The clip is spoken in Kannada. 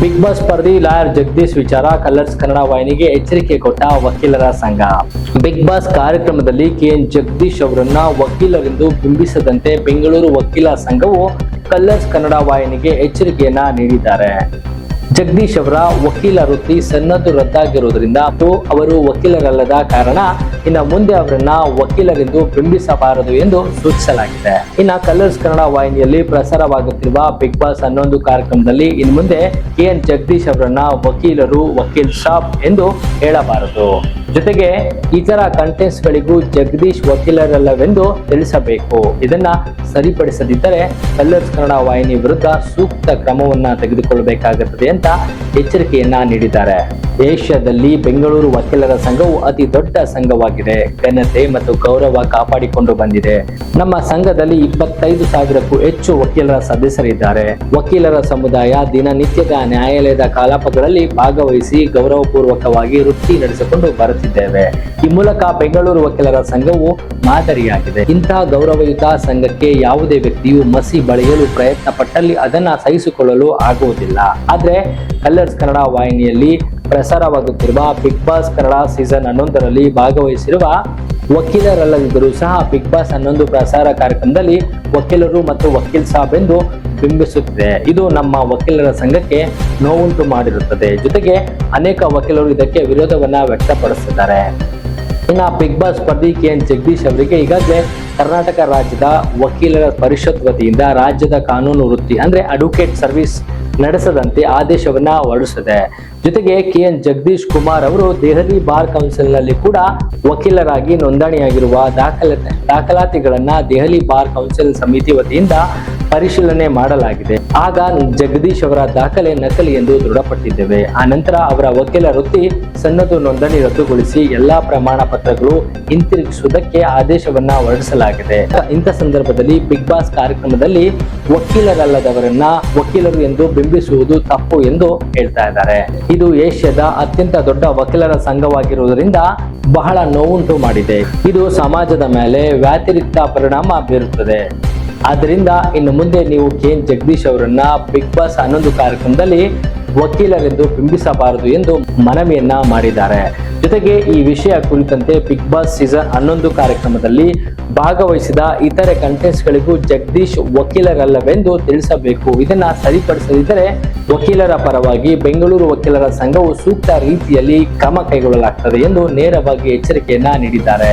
ಬಿಗ್ ಬಾಸ್ ಸ್ಪರ್ಧಿ ಲಾಯರ್ ಜಗದೀಶ್ ವಿಚಾರ, ಕಲರ್ಸ್ ಕನ್ನಡ ವಾಹಿನಿಗೆ ಎಚ್ಚರಿಕೆ ಕೊಟ್ಟ ವಕೀಲರ ಸಂಘ. ಬಿಗ್ ಬಾಸ್ ಕಾರ್ಯಕ್ರಮದಲ್ಲಿ ಕೆಎನ್ ಜಗದೀಶ್ ಅವರನ್ನ ವಕೀಲರೆಂದು ಬಿಂಬಿಸದಂತೆ ಬೆಂಗಳೂರು ವಕೀಲ ಸಂಘವು ಕಲರ್ಸ್ ಕನ್ನಡ ವಾಹಿನಿಗೆ ಎಚ್ಚರಿಕೆಯನ್ನ ನೀಡಿದ್ದಾರೆ. ಜಗದೀಶ್ ಅವರ ವಕೀಲ ವೃತ್ತಿ ಸನ್ನದ್ದು ರದ್ದಾಗಿರುವುದರಿಂದ ಅವರು ವಕೀಲರಲ್ಲದ ಕಾರಣ ಇನ್ನು ಮುಂದೆ ಅವರನ್ನ ವಕೀಲರೆಂದು ಬಿಂಬಿಸಬಾರದು ಎಂದು ಸೂಚಿಸಲಾಗಿದೆ. ಇನ್ನು ಕಲರ್ಸ್ ಕನ್ನಡ ವಾಹಿನಿಯಲ್ಲಿ ಪ್ರಸಾರವಾಗುತ್ತಿರುವ ಬಿಗ್ ಬಾಸ್ ಹನ್ನೊಂದು ಕಾರ್ಯಕ್ರಮದಲ್ಲಿ ಇನ್ನು ಮುಂದೆ ಕೆ ಎನ್ ಜಗದೀಶ್ ಅವರನ್ನ ವಕೀಲರು, ವಕೀಲ್ ಶಾಪ್ ಎಂದು ಹೇಳಬಾರದು. ಜೊತೆಗೆ ಇತರ ಕಂಟೆಂಟ್ಸ್ ಗಳಿಗೂ ಜಗದೀಶ್ ವಕೀಲರಲ್ಲವೆಂದು ತಿಳಿಸಬೇಕು. ಇದನ್ನ ಸರಿಪಡಿಸದಿದ್ದರೆ ಕಲ್ಲರ್ಸ್ ಕನ್ನಡ ವಾಹಿನಿ ವಿರುದ್ಧ ಸೂಕ್ತ ಕ್ರಮವನ್ನ ತೆಗೆದುಕೊಳ್ಳಬೇಕಾಗುತ್ತದೆ ಅಂತ ಎಚ್ಚರಿಕೆಯನ್ನ ನೀಡಿದ್ದಾರೆ. ಏಷ್ಯಾದಲ್ಲಿ ಬೆಂಗಳೂರು ವಕೀಲರ ಸಂಘವು ಅತಿ ದೊಡ್ಡ ಸಂಘವಾಗಿದೆ. ಘನತೆ ಮತ್ತು ಗೌರವ ಕಾಪಾಡಿಕೊಂಡು ಬಂದಿದೆ. ನಮ್ಮ ಸಂಘದಲ್ಲಿ ಇಪ್ಪತ್ತೈದು ಸಾವಿರಕ್ಕೂ ಹೆಚ್ಚು ವಕೀಲರ ಸದಸ್ಯರಿದ್ದಾರೆ. ವಕೀಲರ ಸಮುದಾಯ ದಿನನಿತ್ಯದ ನ್ಯಾಯಾಲಯದ ಕಲಾಪಗಳಲ್ಲಿ ಭಾಗವಹಿಸಿ ಗೌರವಪೂರ್ವಕವಾಗಿ ವೃತ್ತಿ ನಡೆಸಿಕೊಂಡು ಬರುತ್ತಿದ್ದೇವೆ. ಈ ಮೂಲಕ ಬೆಂಗಳೂರು ವಕೀಲರ ಸಂಘವು ಮಾದರಿಯಾಗಿದೆ. ಇಂತಹ ಗೌರವಯುತ ಸಂಘಕ್ಕೆ ಯಾವುದೇ ವ್ಯಕ್ತಿಯು ಮಸಿ ಬಳಿಯಲು ಪ್ರಯತ್ನ ಪಟ್ಟಲ್ಲಿ ಅದನ್ನ ಸಹಿಸಿಕೊಳ್ಳಲು ಆಗುವುದಿಲ್ಲ. ಆದ್ರೆ ಕಲ್ಲರ್ಸ್ ಕನ್ನಡ ವಾಹಿನಿಯಲ್ಲಿ ಪ್ರಸಾರವಾಗುತ್ತಿರುವ ಬಿಗ್ ಬಾಸ್ ಕನ್ನಡ ಸೀಸನ್ ಹನ್ನೊಂದರಲ್ಲಿ ಭಾಗವಹಿಸಿರುವ ವಕೀಲರಲ್ಲದಿದ್ದರೂ ಸಹ ಬಿಗ್ ಬಾಸ್ ಹನ್ನೊಂದು ಪ್ರಸಾರ ಕಾರ್ಯಕ್ರಮದಲ್ಲಿ ವಕೀಲರು ಮತ್ತು ವಕೀಲ್ ಸಾಬ್ ಎಂದು ಬಿಂಬಿಸುತ್ತಿದೆ. ಇದು ನಮ್ಮ ವಕೀಲರ ಸಂಘಕ್ಕೆ ನೋವುಂಟು ಮಾಡಿರುತ್ತದೆ. ಜೊತೆಗೆ ಅನೇಕ ವಕೀಲರು ಇದಕ್ಕೆ ವಿರೋಧವನ್ನ ವ್ಯಕ್ತಪಡಿಸಿದ್ದಾರೆ. ಇನ್ನು ಬಿಗ್ ಬಾಸ್ ಸ್ಪರ್ಧಿ ಕೆ ಎನ್ ಜಗದೀಶ್ ಅವರಿಗೆ ಈಗಾಗಲೇ ಕರ್ನಾಟಕ ರಾಜ್ಯದ ವಕೀಲರ ಪರಿಷತ್ ವತಿಯಿಂದ ರಾಜ್ಯದ ಕಾನೂನು ವೃತ್ತಿ, ಅಂದ್ರೆ ಅಡ್ವೊಕೇಟ್ ಸರ್ವಿಸ್ ನಡೆಸದಂತೆ ಆದೇಶವನ್ನ ಹೊರಡಿಸಿದೆ. ಜೊತೆಗೆ ಕೆ ಎನ್ ಜಗದೀಶ್ ಕುಮಾರ್ ಅವರು ದೆಹಲಿ ಬಾರ್ ಕೌನ್ಸಿಲ್ನಲ್ಲಿ ಕೂಡ ವಕೀಲರಾಗಿ ನೋಂದಣಿಯಾಗಿರುವ ದಾಖಲೆ, ದಾಖಲಾತಿಗಳನ್ನ ದೆಹಲಿ ಬಾರ್ ಕೌನ್ಸಿಲ್ ಸಮಿತಿ ವತಿಯಿಂದ ಪರಿಶೀಲನೆ ಮಾಡಲಾಗಿದೆ. ಆಗ ಜಗದೀಶ್ ಅವರ ದಾಖಲೆ ನಕಲಿ ಎಂದು ದೃಢಪಟ್ಟಿದ್ದೇವೆ. ಆ ನಂತರ ಅವರ ವಕೀಲ ವೃತ್ತಿ ಸನ್ನದು ನೋಂದಣಿ ರದ್ದುಗೊಳಿಸಿ ಎಲ್ಲಾ ಪ್ರಮಾಣ ಪತ್ರಗಳು ಹಿಂತಿರುಗಿಸುವುದಕ್ಕೆ ಆದೇಶವನ್ನ ಹೊರಡಿಸಲಾಗಿದೆ. ಇಂಥ ಸಂದರ್ಭದಲ್ಲಿ ಬಿಗ್ ಬಾಸ್ ಕಾರ್ಯಕ್ರಮದಲ್ಲಿ ವಕೀಲರಲ್ಲದವರನ್ನ ವಕೀಲರು ಎಂದು ಬಿಂಬಿಸುವುದು ತಪ್ಪು ಎಂದು ಹೇಳ್ತಾ ಇದ್ದಾರೆ. ಇದು ಏಷ್ಯಾದ ಅತ್ಯಂತ ದೊಡ್ಡ ವಕೀಲರ ಸಂಘವಾಗಿರುವುದರಿಂದ ಬಹಳ ನೋವುಂಟು ಮಾಡಿದೆ. ಇದು ಸಮಾಜದ ಮೇಲೆ ವ್ಯತಿರಿಕ್ತ ಪರಿಣಾಮ ಬೀರುತ್ತದೆ. ಆದ್ದರಿಂದ ಇನ್ನು ಮುಂದೆ ನೀವು ಕೆ ಎನ್ ಜಗದೀಶ್ ಅವರನ್ನ ಬಿಗ್ ಬಾಸ್ ಹನ್ನೊಂದು ಕಾರ್ಯಕ್ರಮದಲ್ಲಿ ವಕೀಲರೆಂದು ಬಿಂಬಿಸಬಾರದು ಎಂದು ಮನವಿಯನ್ನ ಮಾಡಿದ್ದಾರೆ. ಜೊತೆಗೆ ಈ ವಿಷಯ ಕುರಿತಂತೆ ಬಿಗ್ ಬಾಸ್ ಸೀಸನ್ ಹನ್ನೊಂದು ಕಾರ್ಯಕ್ರಮದಲ್ಲಿ ಭಾಗವಹಿಸಿದ ಇತರೆ ಕಂಟೆಂಟ್ಸ್ ಗಳಿಗೂ ಜಗದೀಶ್ ವಕೀಲರಲ್ಲವೆಂದು ತಿಳಿಸಬೇಕು. ಇದನ್ನ ಸರಿಪಡಿಸದಿದ್ದರೆ ವಕೀಲರ ಪರವಾಗಿ ಬೆಂಗಳೂರು ವಕೀಲರ ಸಂಘವು ಸೂಕ್ತ ರೀತಿಯಲ್ಲಿ ಕ್ರಮ ಕೈಗೊಳ್ಳಲಾಗ್ತದೆ ಎಂದು ನೇರವಾಗಿ ಎಚ್ಚರಿಕೆಯನ್ನ ನೀಡಿದ್ದಾರೆ.